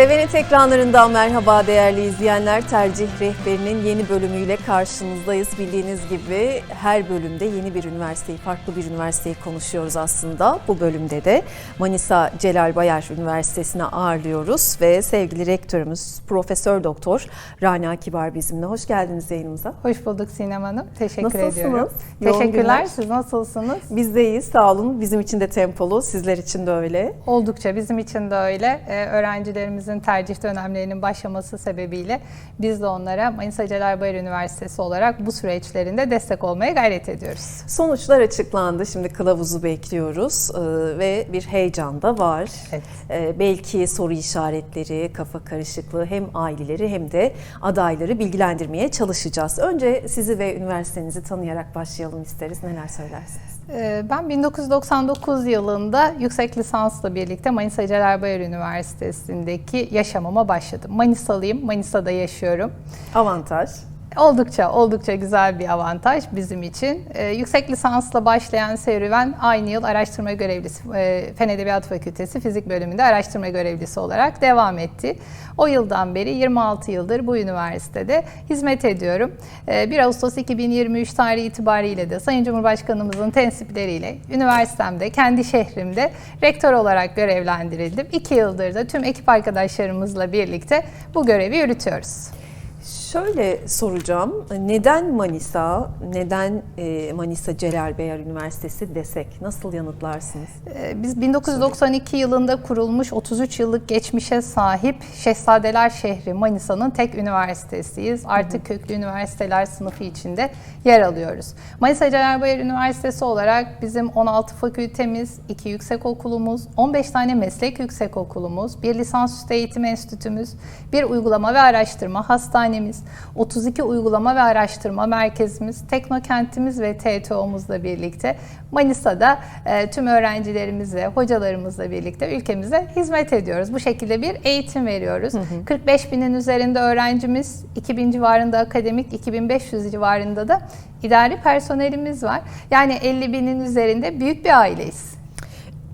TVNet ekranlarından merhaba değerli izleyenler. Tercih Rehberi'nin yeni bölümüyle karşınızdayız. Bildiğiniz gibi her bölümde yeni bir üniversiteyi, farklı bir üniversiteyi konuşuyoruz aslında. Bu bölümde de Manisa Celal Bayar Üniversitesi'ne ağırlıyoruz ve sevgili rektörümüz Profesör Doktor Rana Kibar bizimle. Hoş geldiniz yayınımıza. Hoş bulduk Sinem Hanım. Teşekkür Nasılsınız? ediyorum. Yoğun Teşekkürler. Siz nasılsınız? Biz de iyiyiz sağ olun. Bizim için de tempolu, sizler için de öyle. Oldukça bizim için de öyle. Ee, öğrencilerimizin tercih dönemlerinin başlaması sebebiyle biz de onlara Manisa Celal Bayar Üniversitesi olarak bu süreçlerinde destek olmaya gayret ediyoruz. Sonuçlar açıklandı. Şimdi kılavuzu bekliyoruz Ee, ve bir heyecan da var. Evet. Ee, belki soru işaretleri, kafa karışıklığı hem aileleri hem de adayları bilgilendirmeye çalışacağız. Önce sizi ve üniversitenizi tanıyarak başlayalım isteriz. Neler söylersiniz? Ee, Ben 1999 yılında yüksek lisansla birlikte Manisa Celal Üniversitesi'ndeki yaşamama başladım. Manisalıyım, Manisa'da yaşıyorum. Avantaj. Oldukça oldukça güzel bir avantaj bizim için. Ee, yüksek lisansla başlayan serüven aynı yıl araştırma görevlisi, e, Fen Edebiyat Fakültesi Fizik Bölümünde araştırma görevlisi olarak devam etti. O yıldan beri 26 yıldır bu üniversitede hizmet ediyorum. Ee, 1 Ağustos 2023 tarihi itibariyle de Sayın Cumhurbaşkanımızın tensipleriyle üniversitemde, kendi şehrimde rektör olarak görevlendirildim. 2 yıldır da tüm ekip arkadaşlarımızla birlikte bu görevi yürütüyoruz. Şöyle soracağım. Neden Manisa, neden e, Manisa Celal Bayar Üniversitesi desek? Nasıl yanıtlarsınız? Ee, Biz 1992 yılında kurulmuş 33 yıllık geçmişe sahip Şehzadeler şehri Manisa'nın tek üniversitesiyiz. Artık köklü üniversiteler sınıfı içinde yer alıyoruz. Manisa Celal Bayar Üniversitesi olarak bizim 16 fakültemiz, 2 yüksek okulumuz, 15 tane meslek yüksek okulumuz, bir lisansüstü eğitim enstitümüz, bir uygulama ve araştırma hastanemiz, 32 uygulama ve araştırma merkezimiz, teknokentimiz ve TTO'muzla birlikte Manisa'da e, tüm öğrencilerimizle, hocalarımızla birlikte ülkemize hizmet ediyoruz. Bu şekilde bir eğitim veriyoruz. 45 binin üzerinde öğrencimiz, 2000 civarında akademik, 2500 civarında da idari personelimiz var. Yani 50 binin üzerinde büyük bir aileyiz.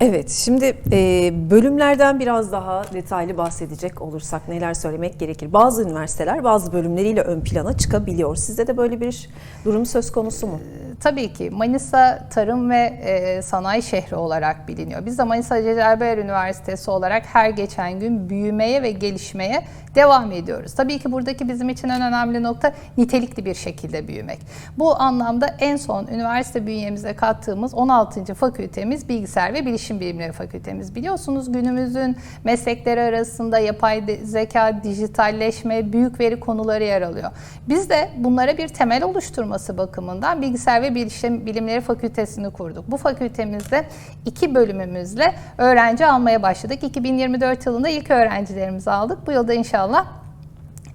Evet, şimdi e, bölümlerden biraz daha detaylı bahsedecek olursak neler söylemek gerekir? Bazı üniversiteler bazı bölümleriyle ön plana çıkabiliyor. Sizde de böyle bir durum söz konusu mu? Tabii ki Manisa tarım ve e, sanayi şehri olarak biliniyor. Biz de Manisa Celal Üniversitesi olarak her geçen gün büyümeye ve gelişmeye devam ediyoruz. Tabii ki buradaki bizim için en önemli nokta nitelikli bir şekilde büyümek. Bu anlamda en son üniversite bünyemize kattığımız 16. fakültemiz Bilgisayar ve Bilişim Bilimleri Fakültemiz. Biliyorsunuz günümüzün meslekleri arasında yapay zeka, dijitalleşme, büyük veri konuları yer alıyor. Biz de bunlara bir temel oluşturması bakımından Bilgisayar ve Bilişim Bilimleri Fakültesini kurduk. Bu fakültemizde iki bölümümüzle öğrenci almaya başladık. 2024 yılında ilk öğrencilerimizi aldık. Bu yılda inşallah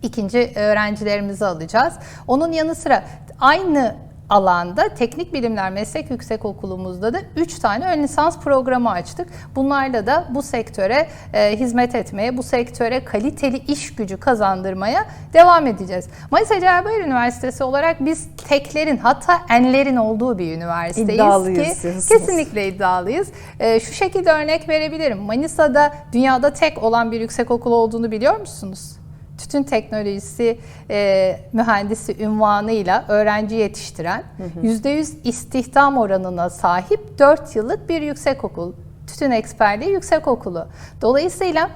ikinci öğrencilerimizi alacağız. Onun yanı sıra aynı alanda Teknik Bilimler Meslek Yüksekokulumuzda da 3 tane ön lisans programı açtık. Bunlarla da bu sektöre e, hizmet etmeye, bu sektöre kaliteli iş gücü kazandırmaya devam edeceğiz. Manisa Celal Bayar Üniversitesi olarak biz teklerin hatta enlerin olduğu bir üniversiteyiz İddialıyız ki kesinlikle iddialıyız. E, şu şekilde örnek verebilirim. Manisa'da dünyada tek olan bir yüksekokul olduğunu biliyor musunuz? Tütün teknolojisi e, mühendisi ünvanıyla öğrenci yetiştiren, %100 istihdam oranına sahip 4 yıllık bir yüksekokul. Tütün eksperliği yüksekokulu. Dolayısıyla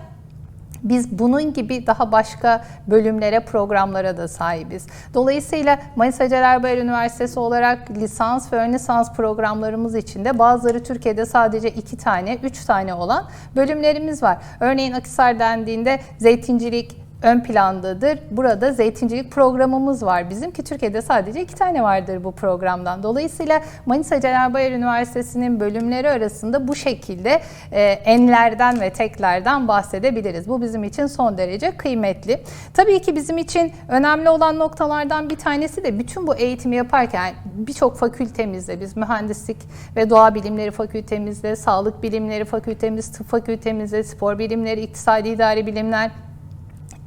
biz bunun gibi daha başka bölümlere, programlara da sahibiz. Dolayısıyla Manisa Celal Üniversitesi olarak lisans ve ön lisans programlarımız içinde bazıları Türkiye'de sadece iki tane, üç tane olan bölümlerimiz var. Örneğin Akisar dendiğinde zeytincilik, ön plandadır. Burada zeytincilik programımız var bizim ki Türkiye'de sadece iki tane vardır bu programdan. Dolayısıyla Manisa Celal Bayar Üniversitesi'nin bölümleri arasında bu şekilde e, enlerden ve teklerden bahsedebiliriz. Bu bizim için son derece kıymetli. Tabii ki bizim için önemli olan noktalardan bir tanesi de bütün bu eğitimi yaparken birçok fakültemizde biz mühendislik ve doğa bilimleri fakültemizde, sağlık bilimleri fakültemiz, tıp fakültemizde, spor bilimleri, iktisadi idari bilimler,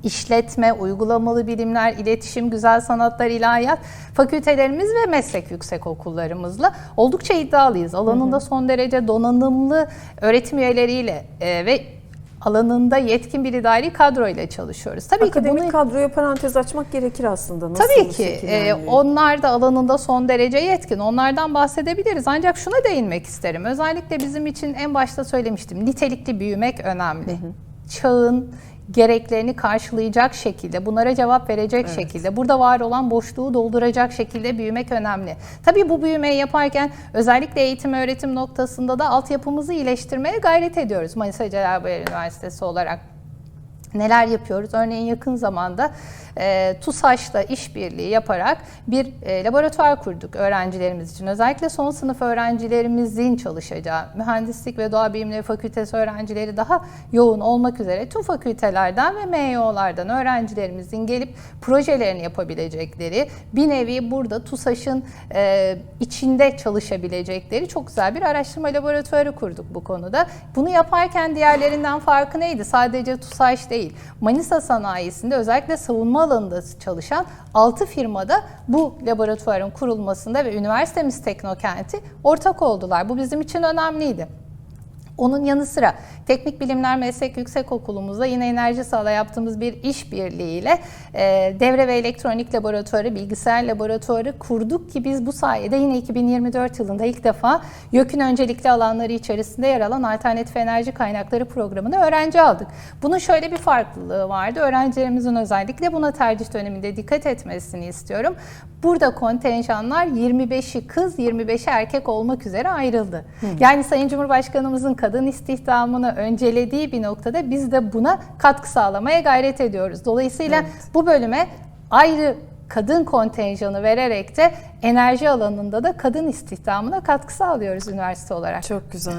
işletme, uygulamalı bilimler, iletişim, güzel sanatlar, ilahiyat fakültelerimiz ve meslek yüksekokullarımızla oldukça iddialıyız. Alanında son derece donanımlı öğretim üyeleriyle e, ve alanında yetkin bir idari kadro ile çalışıyoruz. Tabii Akademik ki bunu kadroya parantez açmak gerekir aslında. Nasıl Tabii ki e, onlar da alanında son derece yetkin. Onlardan bahsedebiliriz. Ancak şuna değinmek isterim. Özellikle bizim için en başta söylemiştim. Nitelikli büyümek önemli. Çağın gereklerini karşılayacak şekilde, bunlara cevap verecek şekilde, burada var olan boşluğu dolduracak şekilde büyümek önemli. Tabii bu büyümeyi yaparken özellikle eğitim öğretim noktasında da altyapımızı iyileştirmeye gayret ediyoruz Manisa Celal Bayar Üniversitesi olarak. Neler yapıyoruz? Örneğin yakın zamanda e, TUSAŞ'la işbirliği yaparak bir e, laboratuvar kurduk öğrencilerimiz için. Özellikle son sınıf öğrencilerimizin çalışacağı, mühendislik ve doğa bilimleri fakültesi öğrencileri daha yoğun olmak üzere tüm fakültelerden ve MYO'lardan öğrencilerimizin gelip projelerini yapabilecekleri, bir nevi burada TUSAŞ'ın e, içinde çalışabilecekleri çok güzel bir araştırma laboratuvarı kurduk bu konuda. Bunu yaparken diğerlerinden farkı neydi? Sadece TUSAŞ. Manisa sanayisinde özellikle savunma alanında çalışan 6 firmada bu laboratuvarın kurulmasında ve üniversitemiz Teknokent'i ortak oldular. Bu bizim için önemliydi. Onun yanı sıra Teknik Bilimler Meslek Yüksekokulumuzda yine Enerji Sağ'la yaptığımız bir işbirliğiyle e, devre ve elektronik laboratuvarı, bilgisayar laboratuvarı kurduk ki biz bu sayede yine 2024 yılında ilk defa YÖK'ün öncelikli alanları içerisinde yer alan alternatif enerji kaynakları programına öğrenci aldık. Bunun şöyle bir farklılığı vardı. Öğrencilerimizin özellikle buna tercih döneminde dikkat etmesini istiyorum. Burada kontenjanlar 25'i kız, 25'i erkek olmak üzere ayrıldı. Yani Sayın Cumhurbaşkanımızın kadın istihdamını öncelediği bir noktada biz de buna katkı sağlamaya gayret ediyoruz. Dolayısıyla bu bölüme ayrı kadın kontenjanı vererek de enerji alanında da kadın istihdamına katkı sağlıyoruz üniversite olarak. Çok güzel.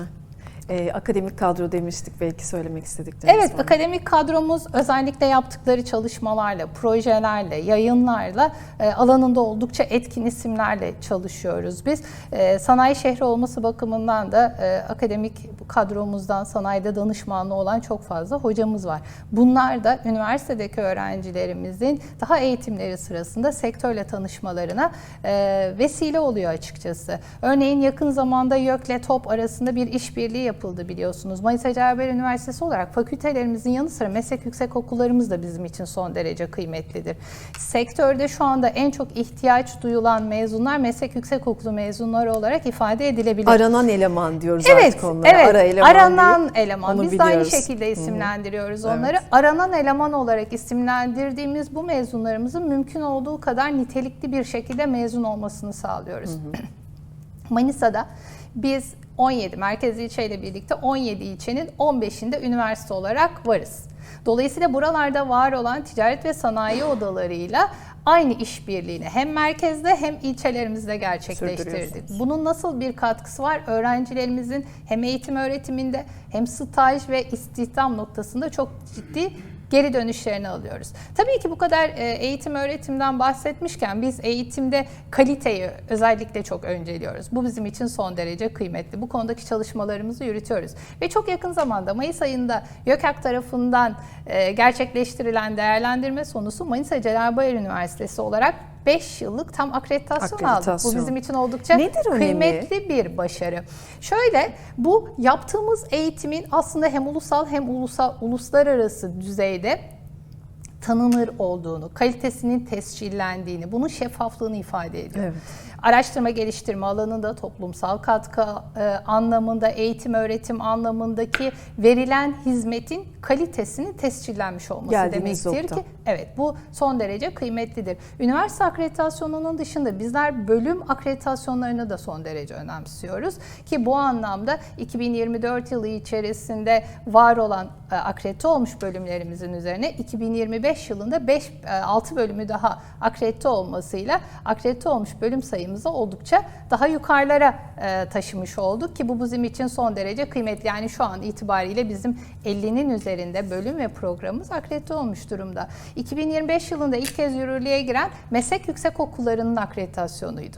Ee, akademik kadro demiştik belki söylemek istedikleriniz Evet, var. akademik kadromuz özellikle yaptıkları çalışmalarla, projelerle, yayınlarla e, alanında oldukça etkin isimlerle çalışıyoruz biz. E, sanayi şehri olması bakımından da e, akademik kadromuzdan sanayide danışmanlığı olan çok fazla hocamız var. Bunlar da üniversitedeki öğrencilerimizin daha eğitimleri sırasında sektörle tanışmalarına e, vesile oluyor açıkçası. Örneğin yakın zamanda YÖK'le TOP arasında bir işbirliği yapıldı biliyorsunuz. Manisa Celal Üniversitesi olarak fakültelerimizin yanı sıra meslek yüksekokullarımız da bizim için son derece kıymetlidir. Sektörde şu anda en çok ihtiyaç duyulan mezunlar meslek yüksekokulu mezunları olarak ifade edilebilir. Aranan eleman diyoruz Evet, artık onlara. evet. Ara eleman aranan deyip eleman. onu Biz de aynı biliyoruz. şekilde isimlendiriyoruz Evet. onları. Aranan eleman olarak isimlendirdiğimiz bu mezunlarımızın mümkün olduğu kadar nitelikli bir şekilde mezun olmasını sağlıyoruz. Manisa'da biz 17 merkez ilçeyle birlikte 17 ilçenin 15'inde üniversite olarak varız. Dolayısıyla buralarda var olan ticaret ve sanayi odalarıyla aynı işbirliğini hem merkezde hem ilçelerimizde gerçekleştirdik. Bunun nasıl bir katkısı var? Öğrencilerimizin hem eğitim öğretiminde hem staj ve istihdam noktasında çok ciddi geri dönüşlerini alıyoruz. Tabii ki bu kadar e, eğitim öğretimden bahsetmişken biz eğitimde kaliteyi özellikle çok önceliyoruz. Bu bizim için son derece kıymetli. Bu konudaki çalışmalarımızı yürütüyoruz. Ve çok yakın zamanda Mayıs ayında YÖKAK tarafından e, gerçekleştirilen değerlendirme sonusu Manisa Celal Bayar Üniversitesi olarak 5 yıllık tam akreditasyon, aldık. Bu Akreditasyon. bizim için oldukça Nedir kıymetli bir başarı. Şöyle bu yaptığımız eğitimin aslında hem ulusal hem ulusal uluslararası düzeyde tanınır olduğunu, kalitesinin tescillendiğini, bunun şeffaflığını ifade ediyor. Evet. Araştırma geliştirme alanında, toplumsal katkı e, anlamında, eğitim öğretim anlamındaki verilen hizmetin kalitesinin tescillenmiş olması Geldiğimiz demektir nokta. ki Evet bu son derece kıymetlidir. Üniversite akreditasyonunun dışında bizler bölüm akreditasyonlarını da son derece önemsiyoruz. Ki bu anlamda 2024 yılı içerisinde var olan e, akredite olmuş bölümlerimizin üzerine 2025 yılında 5 6 bölümü daha akredite olmasıyla akredite olmuş bölüm sayımızı oldukça daha yukarılara e, taşımış olduk ki bu bizim için son derece kıymetli. Yani şu an itibariyle bizim 50'nin üzerinde bölüm ve programımız akredite olmuş durumda. 2025 yılında ilk kez yürürlüğe giren meslek yüksekokullarının akreditasyonuydu.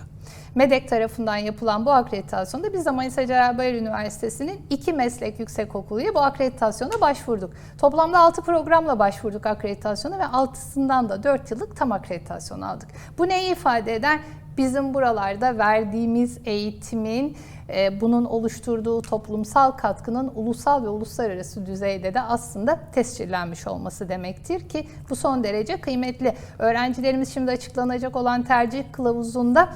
MEDEK tarafından yapılan bu akreditasyonda biz de Manisa Bayar Üniversitesi'nin iki meslek yüksekokuluya bu akreditasyona başvurduk. Toplamda 6 programla başvurduk akreditasyona ve altısından da 4 yıllık tam akreditasyon aldık. Bu neyi ifade eder? Bizim buralarda verdiğimiz eğitimin e, bunun oluşturduğu toplumsal katkının ulusal ve uluslararası düzeyde de aslında tescillenmiş olması demektir ki bu son derece kıymetli. Öğrencilerimiz şimdi açıklanacak olan tercih kılavuzunda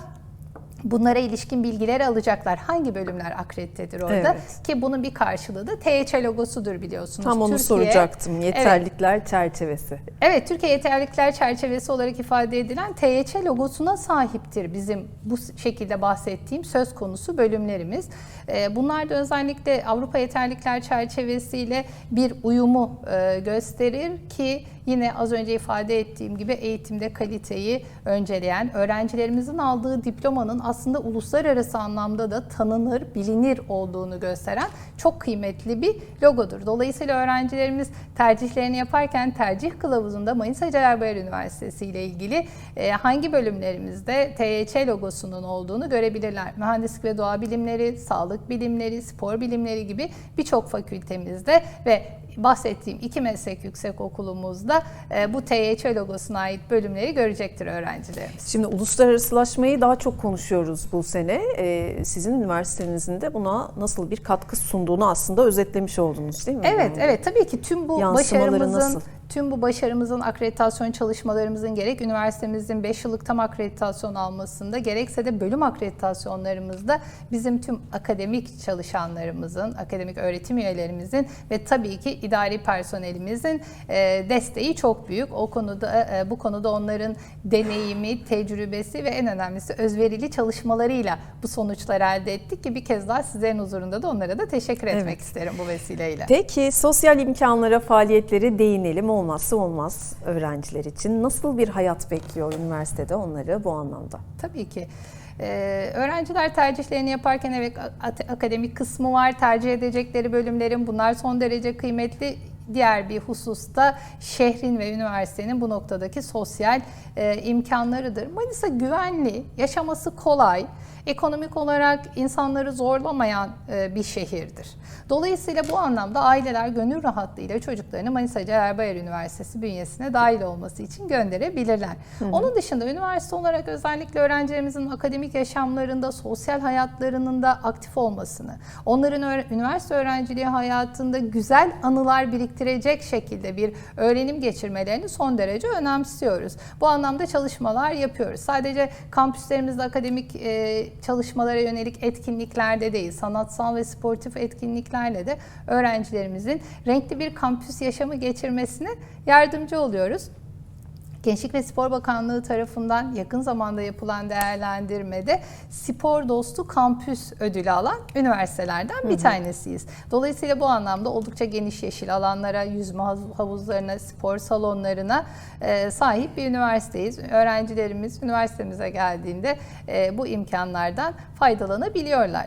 Bunlara ilişkin bilgileri alacaklar. Hangi bölümler akreditedir orada? Evet. Ki bunun bir karşılığı da TYÇ logosudur biliyorsunuz. Tam onu Türkiye- soracaktım. Evet, Yeterlikler çerçevesi. Evet, Türkiye yeterlilikler çerçevesi olarak ifade edilen TYÇ logosuna sahiptir bizim bu şekilde bahsettiğim söz konusu bölümlerimiz. Ee, Bunlar da özellikle Avrupa yeterlikler çerçevesiyle bir uyumu e, gösterir ki yine az önce ifade ettiğim gibi eğitimde kaliteyi önceleyen, öğrencilerimizin aldığı diplomanın aslında uluslararası anlamda da tanınır, bilinir olduğunu gösteren çok kıymetli bir logodur. Dolayısıyla öğrencilerimiz tercihlerini yaparken tercih kılavuzunda Manisa Celal Üniversitesi ile ilgili e, hangi bölümlerimizde TYÇ logosunun olduğunu görebilirler. Mühendislik ve doğa bilimleri, sağlık bilimleri, spor bilimleri gibi birçok fakültemizde ve bahsettiğim iki meslek yüksek okulumuzda e, bu TYÇ logosuna ait bölümleri görecektir öğrencilerimiz. Şimdi uluslararasılaşmayı daha çok konuşuyoruz bu sene. Ee, sizin üniversitenizin de buna nasıl bir katkı sunduğunu aslında özetlemiş oldunuz değil mi? Evet, Yani evet. Tabii ki tüm bu başarımızın nasıl? Tüm bu başarımızın akreditasyon çalışmalarımızın gerek üniversitemizin 5 yıllık tam akreditasyon almasında gerekse de bölüm akreditasyonlarımızda bizim tüm akademik çalışanlarımızın, akademik öğretim üyelerimizin ve tabii ki idari personelimizin e, desteği çok büyük. O konuda e, bu konuda onların deneyimi, tecrübesi ve en önemlisi özverili çalışmalarıyla bu sonuçları elde ettik ki bir kez daha sizlerin huzurunda da onlara da teşekkür etmek Evet. isterim bu vesileyle. Peki sosyal imkanlara, faaliyetlere değinelim. Olmazsa olmaz öğrenciler için. Nasıl bir hayat bekliyor üniversitede onları bu anlamda? Tabii ki. Ee, öğrenciler tercihlerini yaparken evet akademik kısmı var, tercih edecekleri bölümlerin bunlar son derece kıymetli. Diğer bir hususta şehrin ve üniversitenin bu noktadaki sosyal e, imkanlarıdır. Manisa güvenli, yaşaması kolay, ekonomik olarak insanları zorlamayan e, bir şehirdir. Dolayısıyla bu anlamda aileler gönül rahatlığıyla çocuklarını Manisa Bayar Üniversitesi bünyesine dahil olması için gönderebilirler. Onun dışında üniversite olarak özellikle öğrencilerimizin akademik yaşamlarında, sosyal hayatlarının da aktif olmasını, onların üniversite öğrenciliği hayatında güzel anılar biriktirecek şekilde bir öğrenim geçirmelerini son derece önemsiyoruz. Bu anlamda çalışmalar yapıyoruz. Sadece kampüslerimizde akademik e, çalışmalara yönelik etkinliklerde değil, sanatsal ve sportif etkinliklerle de öğrencilerimizin renkli bir kampüs yaşamı geçirmesine yardımcı oluyoruz. Gençlik ve Spor Bakanlığı tarafından yakın zamanda yapılan değerlendirmede spor dostu kampüs ödülü alan üniversitelerden bir tanesiyiz. Dolayısıyla bu anlamda oldukça geniş yeşil alanlara, yüzme hav- havuzlarına, spor salonlarına e, sahip bir üniversiteyiz. Öğrencilerimiz üniversitemize geldiğinde e, bu imkanlardan faydalanabiliyorlar.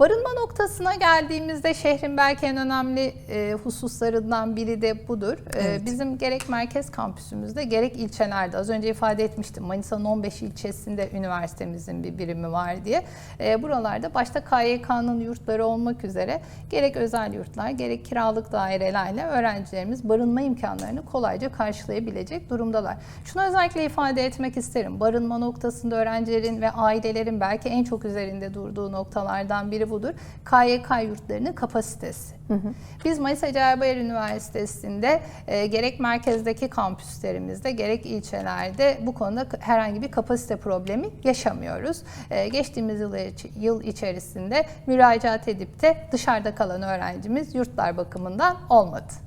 Barınma noktasına geldiğimizde şehrin belki en önemli e, hususlarından biri de budur. E, Evet. Bizim gerek merkez kampüsümüzde gerek ilçelerde az önce ifade etmiştim Manisa'nın 15 ilçesinde üniversitemizin bir birimi var diye. E, buralarda başta KYK'nın yurtları olmak üzere gerek özel yurtlar gerek kiralık dairelerle öğrencilerimiz barınma imkanlarını kolayca karşılayabilecek durumdalar. Şunu özellikle ifade etmek isterim. Barınma noktasında öğrencilerin ve ailelerin belki en çok üzerinde durduğu noktalardan biri budur. KYK yurtlarının kapasitesi. Biz Manisa Celal Bayar Üniversitesi'nde e, gerek merkezdeki kampüslerimizde gerek ilçelerde bu konuda herhangi bir kapasite problemi yaşamıyoruz. E, geçtiğimiz yıl, yıl içerisinde müracaat edip de dışarıda kalan öğrencimiz yurtlar bakımından olmadı.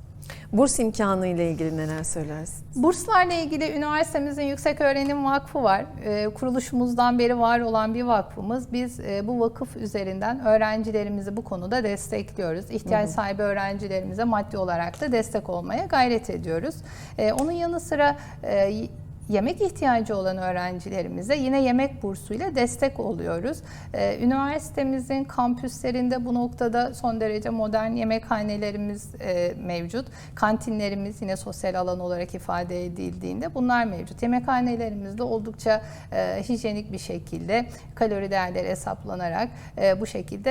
Burs imkanı ile ilgili neler söylersiniz? Burslarla ilgili üniversitemizin Yüksek Öğrenim Vakfı var. Ee, kuruluşumuzdan beri var olan bir vakfımız. Biz e, bu vakıf üzerinden öğrencilerimizi bu konuda destekliyoruz. İhtiyaç sahibi öğrencilerimize maddi olarak da destek olmaya gayret ediyoruz. Ee, onun yanı sıra e, yemek ihtiyacı olan öğrencilerimize yine yemek bursuyla destek oluyoruz. Ee, üniversitemizin kampüslerinde bu noktada son derece modern yemekhanelerimiz e, mevcut. Kantinlerimiz yine sosyal alan olarak ifade edildiğinde bunlar mevcut. Yemekhanelerimizde oldukça e, hijyenik bir şekilde kalori değerleri hesaplanarak e, bu şekilde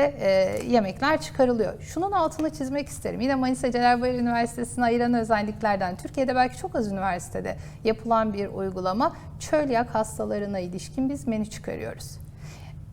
yemekler çıkarılıyor. Şunun altını çizmek isterim. Yine Manisa Celal Bayar Üniversitesi'ne ayıran özelliklerden Türkiye'de belki çok az üniversitede yapılan bir uygulama uygulama çölyak hastalarına ilişkin biz menü çıkarıyoruz.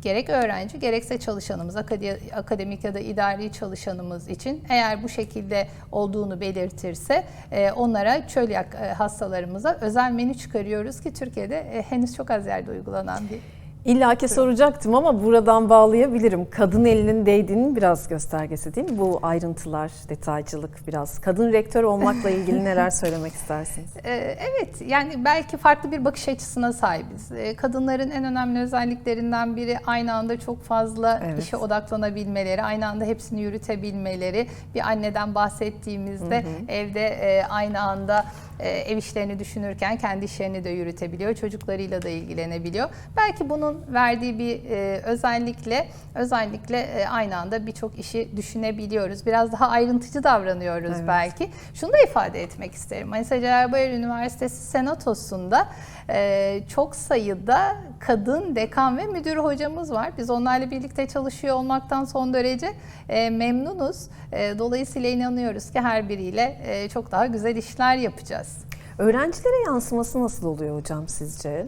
Gerek öğrenci gerekse çalışanımız, akade- akademik ya da idari çalışanımız için eğer bu şekilde olduğunu belirtirse e, onlara çölyak e, hastalarımıza özel menü çıkarıyoruz ki Türkiye'de e, henüz çok az yerde uygulanan bir İlla ki soracaktım ama buradan bağlayabilirim. Kadın elinin değdiğinin biraz göstergesi değil mi? Bu ayrıntılar, detaycılık biraz. Kadın rektör olmakla ilgili neler söylemek istersiniz? Ee, Evet, yani belki farklı bir bakış açısına sahibiz. Ee, Kadınların en önemli özelliklerinden biri aynı anda çok fazla Evet. işe odaklanabilmeleri, aynı anda hepsini yürütebilmeleri. Bir anneden bahsettiğimizde evde e, aynı anda e, ev işlerini düşünürken kendi işlerini de yürütebiliyor, çocuklarıyla da ilgilenebiliyor. Belki bunun verdiği bir e, özellikle özellikle e, aynı anda birçok işi düşünebiliyoruz. Biraz daha ayrıntıcı davranıyoruz Evet. belki. Şunu da ifade etmek isterim. Manisa Celal Bayar Üniversitesi Senatosu'nda e, çok sayıda kadın dekan ve müdür hocamız var. Biz onlarla birlikte çalışıyor olmaktan son derece e, memnunuz. E, dolayısıyla inanıyoruz ki her biriyle e, çok daha güzel işler yapacağız. Öğrencilere yansıması nasıl oluyor hocam sizce?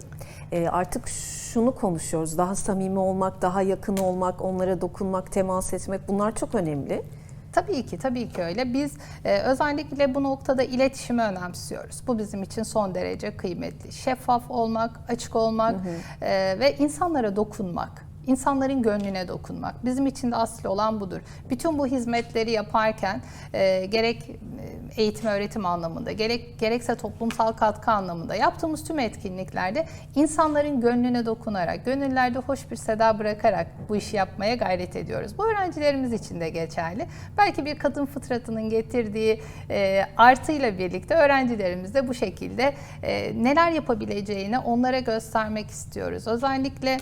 Ee, artık şunu konuşuyoruz. Daha samimi olmak, daha yakın olmak, onlara dokunmak, temas etmek bunlar çok önemli. Tabii ki, tabii ki öyle. Biz e, özellikle bu noktada iletişimi önemsiyoruz. Bu bizim için son derece kıymetli. Şeffaf olmak, açık olmak e, ve insanlara dokunmak. İnsanların gönlüne dokunmak. Bizim için de asıl olan budur. Bütün bu hizmetleri yaparken e, gerek e, eğitim öğretim anlamında, gerek gerekse toplumsal katkı anlamında yaptığımız tüm etkinliklerde insanların gönlüne dokunarak, gönüllerde hoş bir seda bırakarak bu işi yapmaya gayret ediyoruz. Bu öğrencilerimiz için de geçerli. Belki bir kadın fıtratının getirdiği e, artıyla birlikte öğrencilerimiz de bu şekilde e, neler yapabileceğini onlara göstermek istiyoruz. Özellikle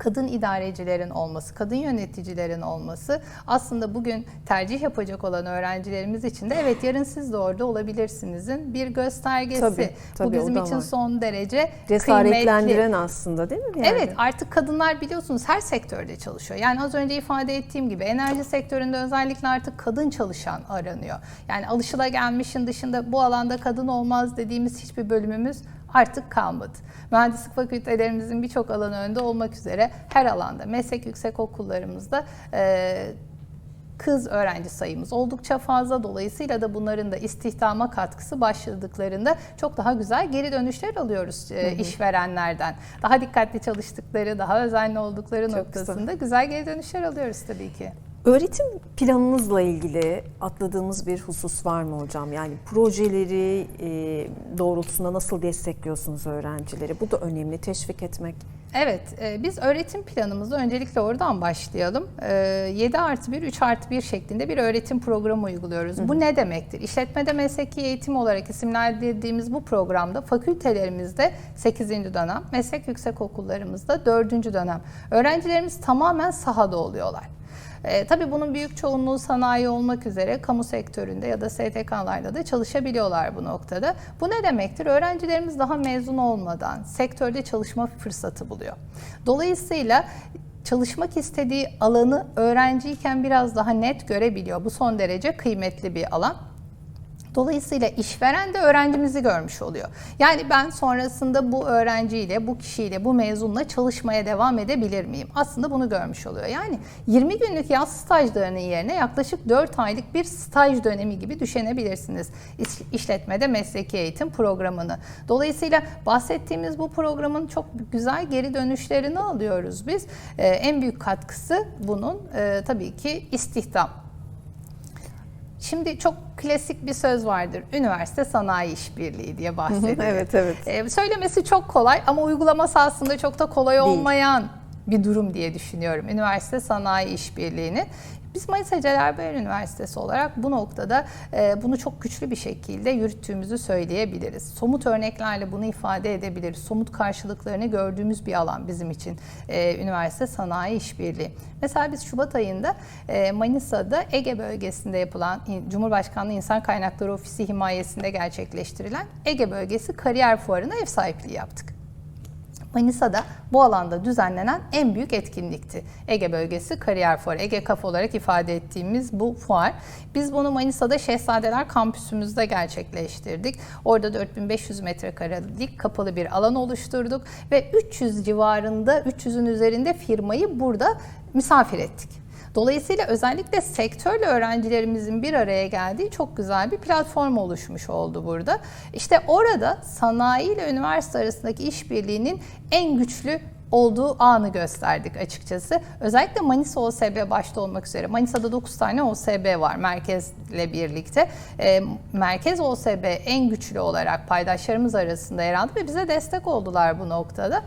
kadın idarecilerin olması, kadın yöneticilerin olması aslında bugün tercih yapacak olan öğrencilerimiz için de evet yarın siz de orada olabilirsinizin bir göstergesi. Tabii, tabii, Bu bizim için var. son derece Cesaretlendiren kıymetli. aslında değil mi? yerde? Evet artık kadınlar biliyorsunuz her sektörde çalışıyor. Yani az önce ifade ettiğim gibi enerji sektöründe özellikle artık kadın çalışan aranıyor. Yani alışılagelmişin dışında bu alanda kadın olmaz dediğimiz hiçbir bölümümüz artık kalmadı. Mühendislik fakültelerimizin birçok alanı önde olmak üzere her alanda meslek yüksek okullarımızda e, kız öğrenci sayımız oldukça fazla. Dolayısıyla da bunların da istihdama katkısı başladıklarında çok daha güzel geri dönüşler alıyoruz e, işverenlerden. Daha dikkatli çalıştıkları, daha özenli oldukları Çok noktasında güzel geri dönüşler alıyoruz tabii ki. Öğretim planınızla ilgili atladığımız bir husus var mı hocam? Yani projeleri e, doğrultusunda nasıl destekliyorsunuz öğrencileri? Bu da önemli, teşvik etmek. Evet, e, biz öğretim planımızı öncelikle oradan başlayalım. E, 7 artı 1, 3 artı 1 şeklinde bir öğretim programı uyguluyoruz. Bu ne demektir? İşletmede mesleki eğitim olarak isimlendirdiğimiz bu programda fakültelerimizde 8. dönem, meslek yüksek okullarımızda 4. dönem. Öğrencilerimiz tamamen sahada oluyorlar. E, tabii bunun büyük çoğunluğu sanayi olmak üzere kamu sektöründe ya da STK'larda da çalışabiliyorlar bu noktada. Bu ne demektir? Öğrencilerimiz daha mezun olmadan sektörde çalışma fırsatı buluyor. Dolayısıyla çalışmak istediği alanı öğrenciyken biraz daha net görebiliyor. Bu son derece kıymetli bir alan. Dolayısıyla işveren de öğrencimizi görmüş oluyor. Yani ben sonrasında bu öğrenciyle, bu kişiyle, bu mezunla çalışmaya devam edebilir miyim? Aslında bunu görmüş oluyor. Yani 20 günlük yaz stajlarının yerine yaklaşık 4 aylık bir staj dönemi gibi düşünebilirsiniz İş- işletmede mesleki eğitim programını. Dolayısıyla bahsettiğimiz bu programın çok güzel geri dönüşlerini alıyoruz biz. Ee, en büyük katkısı bunun e, tabii ki istihdam. Şimdi çok klasik bir söz vardır. Üniversite sanayi işbirliği diye bahsedilir. Evet, evet. Ee, söylemesi çok kolay ama uygulaması aslında çok da kolay olmayan bir durum diye düşünüyorum. Üniversite sanayi işbirliğini. Biz Manisa Celal Bayar Üniversitesi olarak bu noktada e, bunu çok güçlü bir şekilde yürüttüğümüzü söyleyebiliriz. Somut örneklerle bunu ifade edebiliriz. Somut karşılıklarını gördüğümüz bir alan bizim için e, üniversite sanayi işbirliği. Mesela biz Şubat ayında e, Manisa'da Ege bölgesinde yapılan Cumhurbaşkanlığı İnsan Kaynakları Ofisi himayesinde gerçekleştirilen Ege Bölgesi Kariyer Fuarı'na ev sahipliği yaptık. Manisa'da bu alanda düzenlenen en büyük etkinlikti. Ege Bölgesi Kariyer Fuarı, Ege Kaf olarak ifade ettiğimiz bu fuar. Biz bunu Manisa'da Şehzadeler kampüsümüzde gerçekleştirdik. Orada 4500 metrekarelik kapalı bir alan oluşturduk ve 300 civarında, 300'ün üzerinde firmayı burada misafir ettik. Dolayısıyla özellikle sektörle öğrencilerimizin bir araya geldiği çok güzel bir platform oluşmuş oldu burada. İşte orada sanayi ile üniversite arasındaki işbirliğinin en güçlü olduğu anı gösterdik açıkçası. Özellikle Manisa OSB başta olmak üzere. Manisa'da 9 tane OSB var merkezle birlikte. E, merkez OSB en güçlü olarak paydaşlarımız arasında yer aldı ve bize destek oldular bu noktada.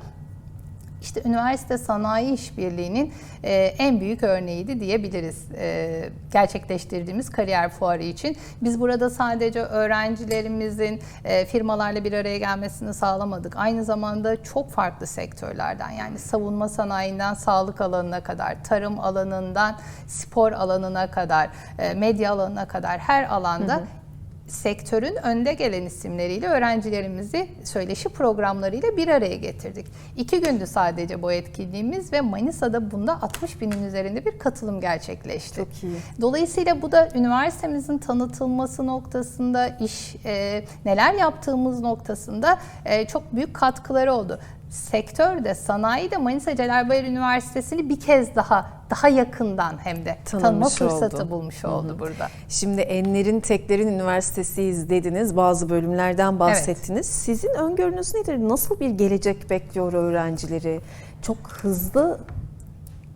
İşte üniversite sanayi işbirliğinin e, en büyük örneğiydi diyebiliriz e, gerçekleştirdiğimiz kariyer fuarı için. Biz burada sadece öğrencilerimizin e, firmalarla bir araya gelmesini sağlamadık. Aynı zamanda çok farklı sektörlerden yani savunma sanayinden sağlık alanına kadar, tarım alanından spor alanına kadar, medya alanına kadar her alanda hı hı sektörün önde gelen isimleriyle öğrencilerimizi söyleşi programlarıyla bir araya getirdik. İki gündü sadece bu etkinliğimiz ve Manisa'da bunda 60 binin üzerinde bir katılım gerçekleşti. Çok iyi. Dolayısıyla bu da üniversitemizin tanıtılması noktasında, iş e, neler yaptığımız noktasında e, çok büyük katkıları oldu sektörde, sanayide Manisa Celal Üniversitesi'ni bir kez daha daha yakından hem de tanıma fırsatı oldu. bulmuş oldu burada. Şimdi Enler'in Tekler'in üniversitesiyiz dediniz. Bazı bölümlerden bahsettiniz. Sizin öngörünüz nedir? Nasıl bir gelecek bekliyor öğrencileri? Çok hızlı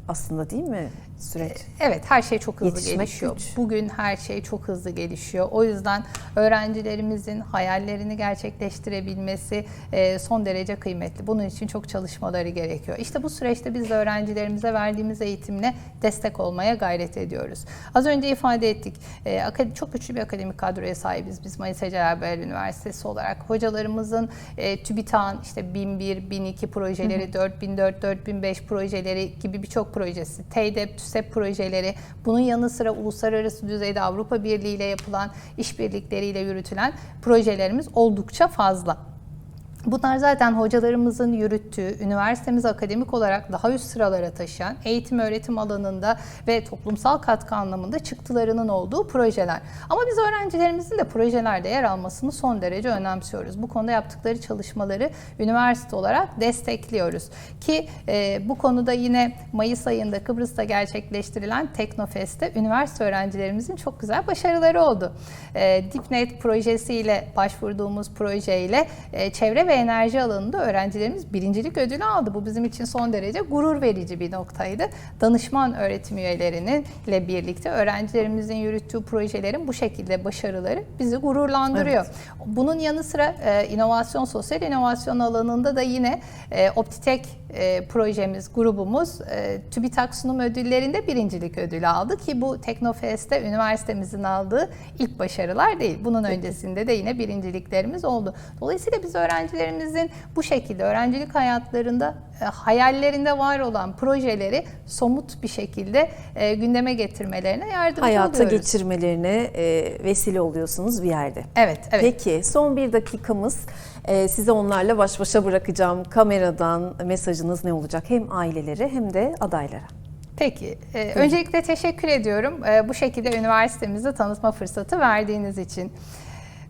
aslında değil mi süreç? Evet her şey çok hızlı Yetişmek gelişiyor. güç. Bugün her şey çok hızlı gelişiyor. O yüzden öğrencilerimizin hayallerini gerçekleştirebilmesi e, son derece kıymetli. Bunun için çok çalışmaları gerekiyor. İşte bu süreçte biz de öğrencilerimize verdiğimiz eğitimle destek olmaya gayret ediyoruz. Az önce ifade ettik. E, çok güçlü bir akademik kadroya sahibiz. Biz Celal Bayar Üniversitesi olarak hocalarımızın e, TÜBİTAK'ın işte 1001, 1002 projeleri, 4004, 4005 projeleri gibi birçok projesi, TEYDEP, TÜSEP projeleri, bunun yanı sıra uluslararası düzeyde Avrupa Birliği ile yapılan işbirlikleriyle yürütülen projelerimiz oldukça fazla. Bunlar zaten hocalarımızın yürüttüğü, üniversitemiz akademik olarak daha üst sıralara taşıyan, eğitim öğretim alanında ve toplumsal katkı anlamında çıktılarının olduğu projeler. Ama biz öğrencilerimizin de projelerde yer almasını son derece önemsiyoruz. Bu konuda yaptıkları çalışmaları üniversite olarak destekliyoruz. Ki e, bu konuda yine Mayıs ayında Kıbrıs'ta gerçekleştirilen Teknofest'te üniversite öğrencilerimizin çok güzel başarıları oldu. E, Dipnet projesiyle başvurduğumuz projeyle e, çevre ve enerji alanında öğrencilerimiz birincilik ödülü aldı. Bu bizim için son derece gurur verici bir noktaydı. Danışman öğretim üyelerinin ile birlikte öğrencilerimizin yürüttüğü projelerin bu şekilde başarıları bizi gururlandırıyor. Bunun yanı sıra e, inovasyon, sosyal inovasyon alanında da yine e, Optitek e, projemiz, grubumuz e, TÜBİTAK sunum ödüllerinde birincilik ödülü aldı ki bu Teknofest'te üniversitemizin aldığı ilk başarılar değil. Bunun öncesinde de yine birinciliklerimiz oldu. Dolayısıyla biz öğrencilerimizin bu şekilde öğrencilik hayatlarında e, hayallerinde var olan projeleri somut bir şekilde e, gündeme getirmelerine yardımcı Hayata oluyoruz. geçirmelerine e, vesile oluyorsunuz bir yerde. Evet, evet. Peki son bir dakikamız. Size onlarla baş başa bırakacağım. Kameradan mesajınız ne olacak? Hem ailelere hem de adaylara. Peki, e, öncelikle teşekkür ediyorum e, bu şekilde üniversitemizi tanıtma fırsatı verdiğiniz için.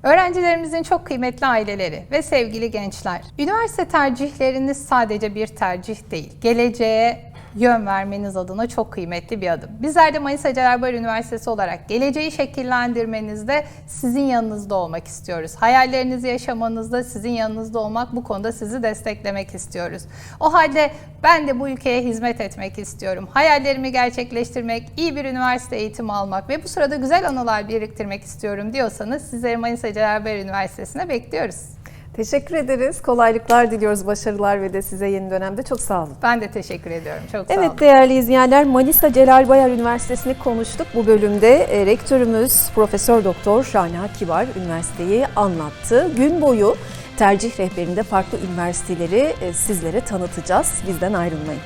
Öğrencilerimizin çok kıymetli aileleri ve sevgili gençler, üniversite tercihleriniz sadece bir tercih değil, geleceğe yön vermeniz adına çok kıymetli bir adım. Bizler de Manisa Celal Bayar Üniversitesi olarak geleceği şekillendirmenizde sizin yanınızda olmak istiyoruz. Hayallerinizi yaşamanızda sizin yanınızda olmak, bu konuda sizi desteklemek istiyoruz. O halde ben de bu ülkeye hizmet etmek istiyorum. Hayallerimi gerçekleştirmek, iyi bir üniversite eğitimi almak ve bu sırada güzel anılar biriktirmek istiyorum diyorsanız sizleri Manisa Celal Bayar Üniversitesi'ne bekliyoruz. Teşekkür ederiz. Kolaylıklar diliyoruz. Başarılar ve de size yeni dönemde çok sağ olun. Ben de teşekkür ediyorum. Çok sağ Evet olun. değerli izleyenler Manisa Celal Bayar Üniversitesi'ni konuştuk. Bu bölümde e, rektörümüz Profesör Doktor Şahane Kibar üniversiteyi anlattı. Gün boyu tercih rehberinde farklı üniversiteleri e, sizlere tanıtacağız. Bizden ayrılmayın.